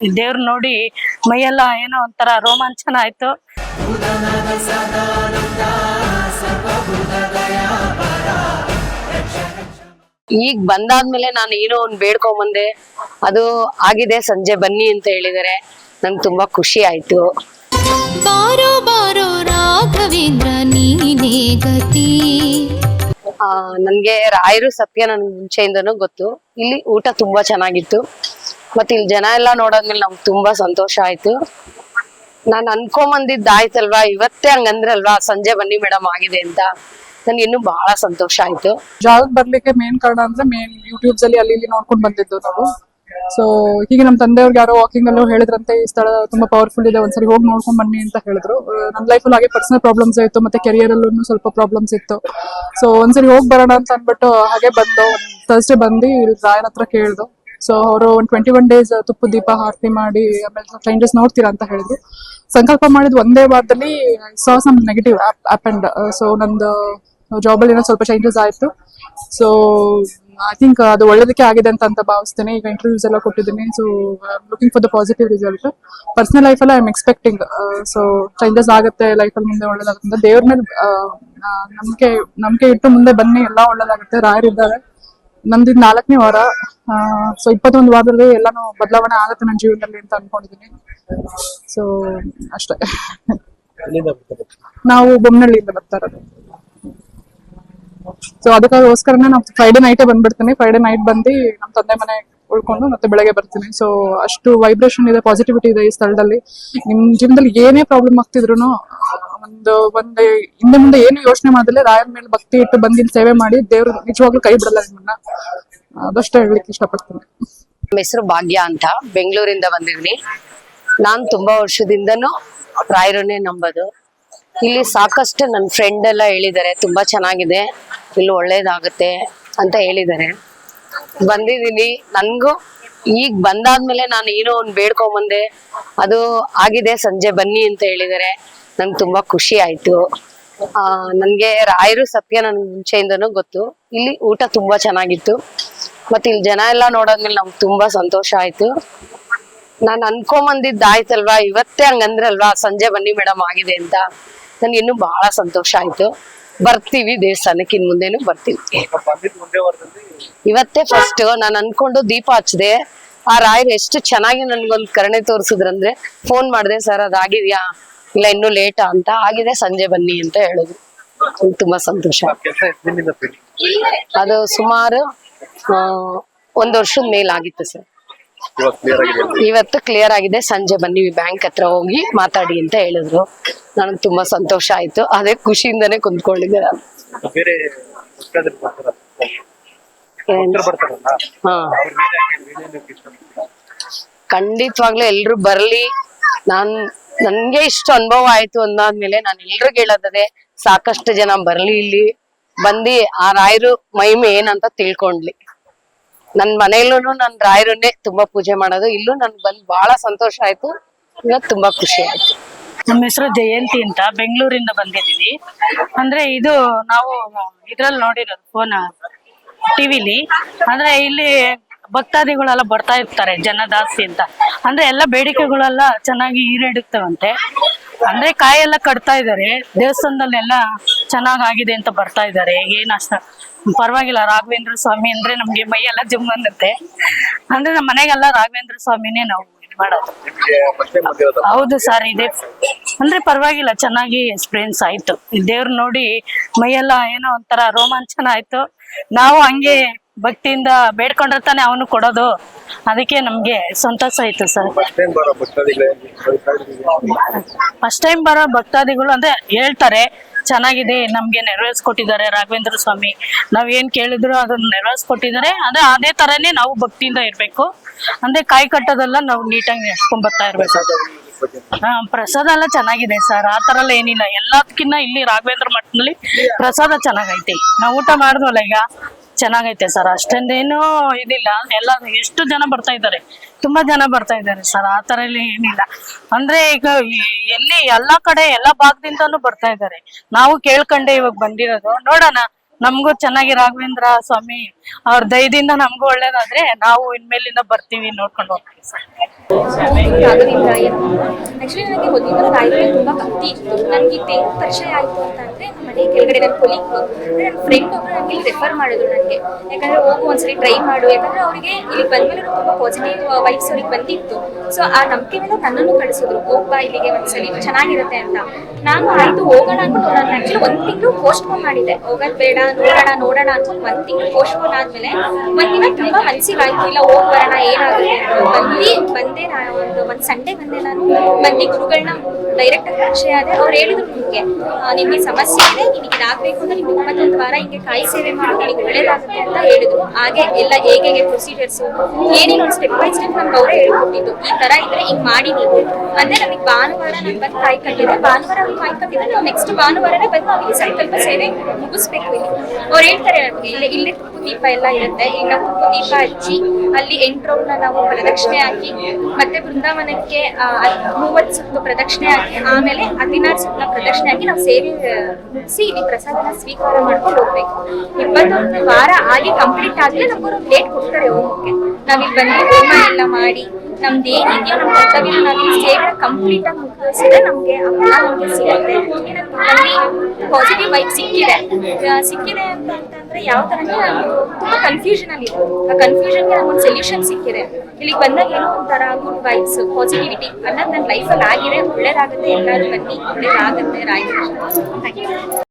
ದೇವ್ರ ನೋಡಿ ಮೈಯೆಲ್ಲ ಏನೋ ಒಂಥರ ರೋಮಾಂಚನ ಆಯ್ತು. ಈಗ ಬಂದಾದ್ಮೇಲೆ ನಾನು ಏನೋ ಒಂದ್ ಬೇಡ್ಕೊಂಡ್ ಬಂದೆ ಅದು ಆಗಿದೆ ಸಂಜೆ ಬನ್ನಿ ಅಂತ ಹೇಳಿದರೆ ನಂಗೆ ತುಂಬಾ ಖುಷಿ ಆಯ್ತು. ಬಾರೋ ಬಾರೋ ರಾಘವೇಂದ್ರ ನೀನೇ ಗತಿ. ಆ ನನ್ಗೆ ರಾಯರು ಸತ್ಯ ನನ್ ಮುಂಚೆಯಿಂದನೂ ಗೊತ್ತು. ಇಲ್ಲಿ ಊಟ ತುಂಬಾ ಚೆನ್ನಾಗಿತ್ತು. ಮತ್ತೆ ಇಲ್ಲಿ ಜನ ಎಲ್ಲ ನೋಡಾದ್ಮೇಲೆ ನಮ್ಗೆ ತುಂಬಾ ಸಂತೋಷ ಆಯ್ತು. ನಾನ್ ಅನ್ಕೊಂಬಂದಿದ್ದ ಆಯ್ತಲ್ವಾ ಇವತ್ತೇ ಹಂಗಂದ್ರಲ್ವಾ? ಸಂಜೆ ಬನ್ನಿ ಮೇಡಮ್ ಆಗಿದೆ ಅಂತ. ನನ್ಗೆ ಇನ್ನೂ ಬಹಳ ಸಂತೋಷ ಆಯ್ತು. ಜಾಗಕ್ಕೆ ಬರ್ಲಿಕ್ಕೆ ಮೇನ್ ಕಾರಣ ಅಂದ್ರೆ ಮೇನ್ ಯೂಟ್ಯೂಬ್ಸ್ ಅಲ್ಲಿ ಅಲ್ಲಿ ಇಲ್ಲಿ ನೋಡ್ಕೊಂಡು ಬಂದಿದ್ದು ನಾವು. ಸೊ ಹೀಗೆ ನಮ್ಮ ತಂದೆಯವ್ರಿಗೆ ಯಾರೋ ವಾಕಿಂಗ್ ಅಲ್ಲೂ ಹೇಳಿದ್ರಂತೆ ಈ ಸ್ಥಳ ತುಂಬಾ ಪವರ್ಫುಲ್ ಇದೆ ಒಂದ್ಸರಿ ಹೋಗಿ ನೋಡ್ಕೊಂಡ್ ಬನ್ನಿ ಅಂತ ಹೇಳಿದ್ರು. ಆ, ನನ್ನ ಲೈಫಲ್ಲಿ ಹಾಗೆ ಪರ್ಸನಲ್ ಪ್ರಾಬ್ಲಮ್ಸ್ ಇತ್ತು ಮತ್ತೆ ಕೆರಿಯರ್ ಅಲ್ಲೂ ಸ್ವಲ್ಪ ಪ್ರಾಬ್ಲಮ್ಸ್ ಇತ್ತು. ಸೊ ಒಂದ್ಸರಿ ಹೋಗಿ ಬರೋಣ ಅಂತ ಅಂದ್ಬಿಟ್ಟು ಹಾಗೆ ಬಂದು ಥರ್ಸ್ಡೇ ಬಂದು ರಾಯನ ಹತ್ರ ಕೇಳ್ದು. ಸೊ ಅವರು ಒಂದು ಟ್ವೆಂಟಿ ಒನ್ ಡೇಸ್ ತುಪ್ಪ ದೀಪ ಆರತಿ ಮಾಡಿ, ಆಮೇಲೆ ಚೇಂಜಸ್ ನೋಡ್ತೀರಾ ಅಂತ ಹೇಳಿದ್ರು. ಸಂಕಲ್ಪ ಮಾಡಿದ್ ಒಂದೇ ವಾರದಲ್ಲಿ ಸೊ ಸಮ್ ನೆಗೆಟಿವ್ ಆಪ್ ಅಂಡ್ ಸೊ ನಂದು ಜಾಬಲ್ಲಿ ಏನೋ ಸ್ವಲ್ಪ ಚೇಂಜಸ್ ಆಯ್ತು. ಸೊ ಐ ಥಿಂಕ್ ಅದು ಒಳ್ಳೇದಕ್ಕೆ ಆಗಿದೆ ಅಂತ ಅಂತ ಭಾವಿಸ್ತೇನೆ. ಈಗ ಇಂಟರ್ವ್ಯೂಸ್ ಎಲ್ಲ ಕೊಟ್ಟಿದ್ದೀನಿ. So looking for the positive result personal ಲೈಫಲ್ಲಿ I am expecting so changes ಆಗುತ್ತೆ ಲೈಫಲ್ಲಿ ಮುಂದೆ ಒಳ್ಳೇದಾಗುತ್ತೆ ದೇವ್ರ ಮೇಲೆ ನಂಬಿಕೆ ನಂಬಿಕೆ ಇಟ್ಟು ಮುಂದೆ ಬನ್ನಿ, ಎಲ್ಲ ಒಳ್ಳೇದಾಗುತ್ತೆ. ರಾಯರಿದ್ದಾರೆ. ನಮ್ದು ಇದು ನಾಲ್ಕನೇ ವಾರ. ಸೊ ಇಪ್ಪತ್ತೊಂದು ವಾರದಲ್ಲಿ ಎಲ್ಲಾನು ಬದಲಾವಣೆ ಆಗುತ್ತೆ ನನ್ನ ಜೀವನದಲ್ಲಿ ಅಂತ ಅನ್ಕೊಂಡಿದ್ದೀನಿ ಸೊ ಅಷ್ಟೇ. ನಾವು ಬೊಮ್ಮನಹಳ್ಳಿಯಿಂದ ಬರ್ತಾ ಇರೋದು. ಸೊ ಅದಕ್ಕೋಸ್ಕರನೇ ನಾವು ಫ್ರೈಡೆ ನೈಟೇ ಬಂದ್ಬಿಡ್ತೀನಿ. ಫ್ರೈಡೆ ನೈಟ್ ಬಂದು ನಮ್ಮ ತಂದೆ ಮನೆ ಉಳ್ಕೊಂಡು ಮತ್ತೆ ಬೆಳಗ್ಗೆ ಬರ್ತೀನಿ. ಸೊ ಅಷ್ಟು ವೈಬ್ರೇಷನ್ ಇದೆ ಪಾಸಿಟಿವಿಟಿ ಇದೆ ಈ ಸ್ಥಳದಲ್ಲಿ. ನಿಮ್ ಜೀವನದಲ್ಲಿ ಏನೇ ಪ್ರಾಬ್ಲಮ್ ಆಗ್ತಿದ್ರು ಒಂದು ಒಂದು ಹಿಂದೆ ಮುಂದೆ ಏನು ಯೋಚನೆ ಮಾಡದಲ್ಲೇ. ರಾಯರ ಮೇಲೆ ಭಕ್ತಿ ಇಟ್ಟು ಬಂದು ಸೇವೆ ಮಾಡಿ ದೇವ್ರು ನಿಜವಾಗ್ಲೂ ಕೈ ಬಿಡಲ್ಲ ನಿಮ್ಮನ್ನ. ಅದಷ್ಟೇ ಹೇಳಲಿಕ್ಕೆ ಇಷ್ಟಪಡ್ತೀನಿ. ನಮ್ಮ ಹೆಸರು ಭಾಗ್ಯ ಅಂತ. ಬೆಂಗಳೂರಿಂದ ಬಂದಿದ್ದೀನಿ. ನಾನು ತುಂಬಾ ವರ್ಷದಿಂದನೂ ರಾಯರನ್ನೇ ನಂಬೋದು. ಇಲ್ಲಿ ಸಾಕಷ್ಟು ನನ್ನ ಫ್ರೆಂಡ್ ಎಲ್ಲ ಹೇಳಿದ್ದಾರೆ, ತುಂಬಾ ಚೆನ್ನಾಗಿದೆ, ಇಲ್ಲಿ ಒಳ್ಳೇದಾಗುತ್ತೆ ಅಂತ ಹೇಳಿದ್ದಾರೆ. ಬಂದಿದ್ದೀನಿ. ನನಗೂ ಈಗ ಬಂದಾದ್ಮೇಲೆ ನಾನು ಏನೋ ಒಂದು ಬೇಡ್ಕೊಂಬಂದೆ, ಅದು ಆಗಿದೆ, ಸಂಜೆ ಬನ್ನಿ ಅಂತ ಹೇಳಿದ್ದಾರೆ. ನಂಗೆ ತುಂಬಾ ಖುಷಿ ಆಯ್ತು. ಆ, ನನ್ಗೆ ರಾಯರು ಸತ್ಯ ನನ್ಗೆ ಮುಂಚೆಯಿಂದನೂ ಗೊತ್ತು. ಇಲ್ಲಿ ಊಟ ತುಂಬಾ ಚೆನ್ನಾಗಿತ್ತು. ಮತ್ತೆ ಇಲ್ಲಿ ಜನ ಎಲ್ಲ ನೋಡೋದ್ಮೇಲೆ ನಮ್ಗೆ ತುಂಬಾ ಸಂತೋಷ ಆಯ್ತು. ನಾನು ಅನ್ಕೊಂಬಂದಿದ್ದ ಆಯ್ತಲ್ವಾ? ಇವತ್ತೇ ಹಂಗಂದ್ರಲ್ವಾ? ಸಂಜೆ ಬನ್ನಿ ಮೇಡಮ್ ಆಗಿದೆ ಅಂತ. ನನ್ಗೆ ಇನ್ನು ಬಹಳ ಸಂತೋಷ ಆಯ್ತು. ಬರ್ತೀವಿ ದೇವಸ್ಥಾನಕ್ಕೆ ಇನ್ ಮುಂದೇನು ಬರ್ತೀವಿ. ಇವತ್ತೇ ಫಸ್ಟ್ ನಾನು ಅನ್ಕೊಂಡು ದೀಪ ಹಚ್ಚಿದೆ ಆ ರಾಯರು ಎಷ್ಟು ಚೆನ್ನಾಗಿ ನನ್ಗೊಂದ್ ಕರುಣೆ ತೋರಿಸಿದ್ರಂದ್ರೆ, ಫೋನ್ ಮಾಡಿದೆ ಸರ್ ಅದಾಗಿದ್ಯಾ ಇಲ್ಲ ಇನ್ನೂ ಲೇಟಾ ಅಂತ. ಆಗಿದೆ ಸಂಜೆ ಬನ್ನಿ ಅಂತ ಹೇಳಿದ್ರು. ತುಂಬಾ ಸಂತೋಷ. ಅದು ಸುಮಾರು ಒಂದ್ ವರ್ಷದ ಮೇಲಾಗಿತ್ತು ಸರ್. ಇವತ್ತು ಕ್ಲಿಯರ್ ಆಗಿದೆ ಸಂಜೆ ಬನ್ನಿ ಬ್ಯಾಂಕ್ ಹತ್ರ ಹೋಗಿ ಮಾತಾಡಿ ಅಂತ ಹೇಳಿದ್ರು. ನನಗೆ ತುಂಬಾ ಸಂತೋಷ ಆಯ್ತು. ಅದೇ ಖುಷಿಯಿಂದನೇ ಕುಂತ್ಕೊಂಡಿದ್ದೆ ನಾನು? ಖಂಡಿತವಾಗ್ಲೂ ಎಲ್ರು ಬರ್ಲಿ. ನಾನ್ ನನ್ಗೆ ಇಷ್ಟು ಅನುಭವ ಆಯ್ತು ಅಂದಾದ್ಮೇಲೆ ನಾನು ಎಲ್ರಿಗೂ ಹೇಳೋದದೆ, ಸಾಕಷ್ಟು ಜನ ಬರ್ಲಿ ಇಲ್ಲಿ, ಬಂದಿ ಆ ರಾಯರು ಮಹಿಮೆ ಏನಂತ ತಿಳ್ಕೊಂಡ್ಲಿ. ನನ್ ಮನೆಯಲ್ಲೂ ನನ್ ರಾಯರನ್ನೇ ತುಂಬಾ ಪೂಜೆ ಮಾಡೋದು. ಇಲ್ಲೂ ನನ್ ಬಂದ್ ಬಹಳ ಸಂತೋಷ ಆಯ್ತು ತುಂಬಾ ಖುಷಿ ಆಯ್ತು. ನಮ್ಮ ಹೆಸರು ಜಯಂತಿ ಅಂತ ಬೆಂಗಳೂರಿಂದ ಬಂದಿದೀವಿ ಅಂದ್ರೆ ಇದು ನಾವು ಇದ್ರಲ್ಲಿ ನೋಡಿರೋದು ಫೋನ್ ಟಿವಿಲಿ ಅಂದ್ರೆ ಇಲ್ಲಿ ಭಕ್ತಾದಿಗಳೆಲ್ಲ ಬರ್ತಾ ಇರ್ತಾರೆ ಜನ ಜಾಸ್ತಿ ಅಂತ. ಅಂದ್ರೆ ಎಲ್ಲ ಬೇಡಿಕೆಗಳೆಲ್ಲ ಚೆನ್ನಾಗಿ ಈಡೇಡುತ್ತವಂತೆ ಅಂದ್ರೆ ಕಾಯೆಲ್ಲ ಕಟ್ತಾ ಇದಾರೆ ದೇವಸ್ಥಾನದಲ್ಲೆಲ್ಲ ಚೆನ್ನಾಗಾಗಿದೆ ಅಂತ ಬರ್ತಾ ಇದಾರೆ ಏನ್ ಅಷ್ಟ, ಪರವಾಗಿಲ್ಲ, ರಾಘವೇಂದ್ರ ಸ್ವಾಮಿ ಅಂದ್ರೆ ನಮ್ಗೆ ಮೈಯೆಲ್ಲ ಜುಮ್ ಅನ್ನತ್ತೆ ಅಂದ್ರೆ ನಮ್ಮ ಮನೆಗೆಲ್ಲ ರಾಘವೇಂದ್ರ ಸ್ವಾಮಿನೇ ನಾವು ಮಾಡೋದು? ಹೌದು ಸರ್, ಇದೆ. ಅಂದ್ರೆ ಪರವಾಗಿಲ್ಲ, ಚೆನ್ನಾಗಿ ಎಕ್ಸ್ಪೀರಿಯನ್ಸ್ ಆಯ್ತು. ದೇವ್ರ ನೋಡಿ ಮೈಯೆಲ್ಲ ಏನೋ ಒಂಥರ ರೋಮಾಂಚನ ಆಯ್ತು. ನಾವು ಹಂಗೆ ಭಕ್ತಿಯಿಂದ ಬೇಡ್ಕೊಂಡಿರ್ತಾನೆ ಅವನು ಕೊಡೋದು. ಅದಕ್ಕೆ ನಮ್ಗೆ ಸಂತೋಷ ಆಯ್ತು ಸರ್. ಫಸ್ಟ್ ಟೈಮ್ ಬರೋ ಭಕ್ತಾದಿಗಳು ಅಂದ್ರೆ ಹೇಳ್ತಾರೆ ಚೆನ್ನಾಗಿದೆ ನಮ್ಗೆ ನೆರವೇರಿಸ್ಕೊಟ್ಟಿದ್ದಾರೆ ರಾಘವೇಂದ್ರ ಸ್ವಾಮಿ. ನಾವ್ ಏನ್ ಕೇಳಿದ್ರು ಅದನ್ನ ನೆರವೇರಿಸ್ಕೊಟ್ಟಿದ್ದಾರೆ. ಅಂದ್ರೆ ಅದೇ ತರನೇ ನಾವು ಭಕ್ತಿಯಿಂದ ಇರ್ಬೇಕು. ಅಂದ್ರೆ ಕಾಯಿ ಕಟ್ಟೋದೆಲ್ಲ ನಾವು ನೀಟಾಗಿ ನೆಡ್ಸ್ಕೊಂಡ್ ಬರ್ತಾ ಇರ್ಬೇಕು. ಹಾ ಪ್ರಸಾದ ಎಲ್ಲ ಚೆನ್ನಾಗಿದೆ ಸರ್. ಆ ತರ ಎಲ್ಲ ಏನಿಲ್ಲ. ಎಲ್ಲದಕ್ಕಿನ್ನ ಇಲ್ಲಿ ರಾಘವೇಂದ್ರ ಮಠದಲ್ಲಿ ಪ್ರಸಾದ ಚೆನ್ನಾಗೈತಿ. ನಾವು ಊಟ ಮಾಡಿದ್ವಲ್ಲ ಈಗ. ಚೆನ್ನಾಗೈತೆ ಸರ್ ಅಷ್ಟೊಂದೇನು ಇದಿಲ್ಲ. ಎಲ್ಲ ಎಷ್ಟು ಜನ ಬರ್ತಾ ಇದ್ದಾರೆ? ತುಂಬಾ ಜನ ಬರ್ತಾ ಇದ್ದಾರೆ ಸರ್ ಆ ತರ ಎಲ್ಲ ಏನಿಲ್ಲ. ಅಂದ್ರೆ ಈಗ ಎಲ್ಲಿ ಎಲ್ಲಾ ಕಡೆ ಎಲ್ಲಾ ಭಾಗದಿಂದಾನು ಬರ್ತಾ ಇದ್ದಾರೆ. ನಾವು ಕೇಳ್ಕೊಂಡೆ ಇವಾಗ ಬಂದಿರೋದು. ನೋಡೋಣ. ನಮಗೂ ಚೆನ್ನಾಗಿ ರಾಘವೇಂದ್ರ ಸ್ವಾಮಿ ಅವ್ರ ದಯದಿಂದ ನಮಗೂ ಒಳ್ಳೇದಾದ್ರೆ ನಾವು ಇನ್ಮೇಲಿಂದ ಬರ್ತೀವಿ ನೋಡ್ಕೊಂಡು ಹೋಗ್ತೀವಿ ಆಕ್ಚುಲಿ ನನಗೆ ಮೊದಲಿಂದ ಕಾಯಿಲೆ ತುಂಬಾ ಭಕ್ತಿ ಇತ್ತು. ನನಗೆ ಈ ಪರಿಚಯ ಆಯ್ತು ಅಂತ ಅಂದ್ರೆ ನಮ್ಮ ಮನೆ ಕೆಳಗಡೆ ನನ್ನ ಕೊಲೀಗ್ ನನ್ನ ಫ್ರೆಂಡ್ ಒಬ್ರು ನನಗೆ ಇಲ್ಲಿ ರೆಫರ್ ಮಾಡಿದ್ರು ನನಗೆ. ಯಾಕಂದ್ರೆ ಹೋಗು ಒಂದ್ಸರಿ ಟ್ರೈ ಮಾಡು. ಯಾಕಂದ್ರೆ ಅವರಿಗೆ ಇಲ್ಲಿ ಬಂದ್ಮೇಲೆ ತುಂಬಾ ಪಾಸಿಟಿವ್ ವೈಬ್ಸ್ ಅವ್ರಿಗೆ ಬಂದಿತ್ತು. ಸೊ ಆ ನಂಬಿಕೆ ಮೇಲೆ ನನ್ನನ್ನು ಕಳಿಸಿದ್ರು. ಹೋಗ್ಬಾ ಇಲ್ಲಿಗೆ ಒಂದ್ಸಲಿ. ಚೆನ್ನಾಗಿರುತ್ತೆ ಅಂತ. ನಾನು ಆಯ್ತು, ಹೋಗೋಣ ಅನ್ಬಿಟ್ಟು ನಾನು ಆಕ್ಚುಲಿ ಒಂದ್ ತಿಂಗಳು ಪೋಸ್ಟ್ ಪೋನ್ ಮಾಡಿದ್ದೆ. ಹೋಗೋದ್ ಬೇಡ ನೋಡೋಣ ನೋಡೋಣ ಅಂತ ಒಂದು ತಿಂಗಳು ಪೋಸ್ಟ್ ಪೋನ್ ಆದ್ಮೇಲೆ ಒಂದಿನ ತುಂಬಾ ಮನ್ಸಿಗೆ ಆಯ್ತು ಇಲ್ಲ, ಹೋಗ್ ಬರೋಣ, ಏನಾಗುತ್ತೆ ಬಂದು ಬಂದೆ ನಾ ಒಂದು ಒಂದ್ ಸಂಡೆ ಬಂದೆ ನಾನು. ಬಂದು ಗುರುಗಳನ್ನ ಡೈರೆಕ್ಟ್ ಆಗಿ ಪರಿಚಯ ಆದ್ರೆ ಅವ್ರು ಹೇಳಿದ್ರು ನಿಮ್ಗೆ ನಿಮ್ಗೆ ಸಮಸ್ಯೆ ಇದೆ, ನಿಮಗೆ ಇದಾಗಬೇಕು ಅಂದ್ರೆ ನಿಮ್ಗೆ ಒಂಬತ್ತೊಂದು ವಾರ ಹಿಂಗೆ ಕಾಯಿ ಸೇವೆ ಮಾಡಿ ನಿಮ್ಗೆ ಒಳ್ಳೇದಾಗುತ್ತೆ ಅಂತ ಹೇಳಿದ್ರು. ಹಾಗೆ ಎಲ್ಲ ಹೇಗೆ ಹೇಗೆ ಪ್ರೊಸೀಜರ್ಸ್ ಏನೇನು ಒಂದು ಸ್ಟೆಪ್ ಬೈ ಸ್ಟೆಪ್ ನಮ್ಗೆ ಅವರೇ ಹೇಳ್ಕೊಟ್ಟಿದ್ದು. ಈ ತರ ಇದ್ರೆ ಹಿಂಗ್ ಮಾಡಿ ನೀವು ಅಂದ್ರೆ ನಮಗೆ ಭಾನುವಾರ ನಮ್ಗೆ ಬಂದು ಕಾಯಿ ಕಟ್ಟಿದ್ರೆ ಭಾನುವಾರ ಕಾಯಿ ಕಟ್ಟಿದ್ರೆ ನಾವು ನೆಕ್ಸ್ಟ್ ಭಾನುವಾರನೇ ಬಂದು ಈ ಸಂಕಲ್ಪ ಸೇವೆ ಮುಗಿಸ್ಬೇಕು ಇಲ್ಲಿ. ಅವ್ರು ಹೇಳ್ತಾರೆ ಇಲ್ಲಿ ಇಲ್ಲಿ ದೀಪ ಎಲ್ಲ ಇರುತ್ತೆ. ಈಗ ನಾವು ದೀಪ ಹಚ್ಚಿ ಅಲ್ಲಿ ಎಂಟು ರೌಂಡ್ ನಾವು ಪ್ರದಕ್ಷಿಣೆ ಹಾಕಿ, ಮತ್ತೆ ಬೃಂದಾವನಕ್ಕೆ ಮೂವತ್ತು ಸುತ್ತು ಪ್ರದಕ್ಷಿಣೆ ಹಾಕಿ, ಆಮೇಲೆ ಹದಿನಾರು ಸುತ್ತಲ ಪ್ರದಕ್ಷಿಣೆ ಹಾಕಿ ನಾವು ಸೇರಿ ಮುಗಿಸಿ ಇಲ್ಲಿ ಪ್ರಸಾದನ ಸ್ವೀಕಾರ ಮಾಡ್ಕೊಂಡು ಹೋಗ್ಬೇಕು. ಇಪ್ಪತ್ತೊಂದು ವಾರ ಆಗಿ ಕಂಪ್ಲೀಟ್ ಆದ್ರೆ ನಮ್ಗೆ ಡೇಟ್ ಕೊಡ್ತಾರೆ ಹೋಮಕ್ಕೆ ನಾವಿಲ್ಲಿ ಬಂದು ಹೋಮ ಎಲ್ಲ ಮಾಡಿ ನಮ್ದು ಏನಿದೆಯೋ ನಮ್ಮ ಕರ್ತವ್ಯ ನಾವು ಸೇವೆ ಕಂಪ್ಲೀಟ್ ಆಗಿ ಮುಗಿಸಿದ್ರೆ ನಮ್ಗೆ ನಮ್ಗೆ ಸಿಗುತ್ತೆ ನಮಗೆ ಪಾಸಿಟಿವ್ ವೈಬ್ ಸಿಕ್ಕಿದೆ. ಸಿಕ್ಕಿದೆ ಅಂತ ಅಂತಂದ್ರೆ ಯಾವ ತರ ತುಂಬಾ ಕನ್ಫ್ಯೂಷನ್ ಅಲ್ಲಿ ಆ ಆ ಕನ್ಫ್ಯೂಷನ್ಗೆ ನಮ್ಗೊಂದು ಸೊಲ್ಯೂಷನ್ ಸಿಕ್ಕಿದೆ. ಇಲ್ಲಿಗೆ ಬಂದಾಗ ಏನೋ ಒಂಥರ ಗುಡ್ ವೈಬ್ಸ್ ಪಾಸಿಟಿವಿಟಿ ಅನ್ನೋದು ನನ್ನ ಲೈಫಲ್ಲಿ ಆಗಿದೆ. ಒಳ್ಳೇದಾಗುತ್ತೆ. ಎಲ್ಲರೂ ಬನ್ನಿ. ಒಳ್ಳೇದಾಗುತ್ತೆ. ರಾಯ್. Thank you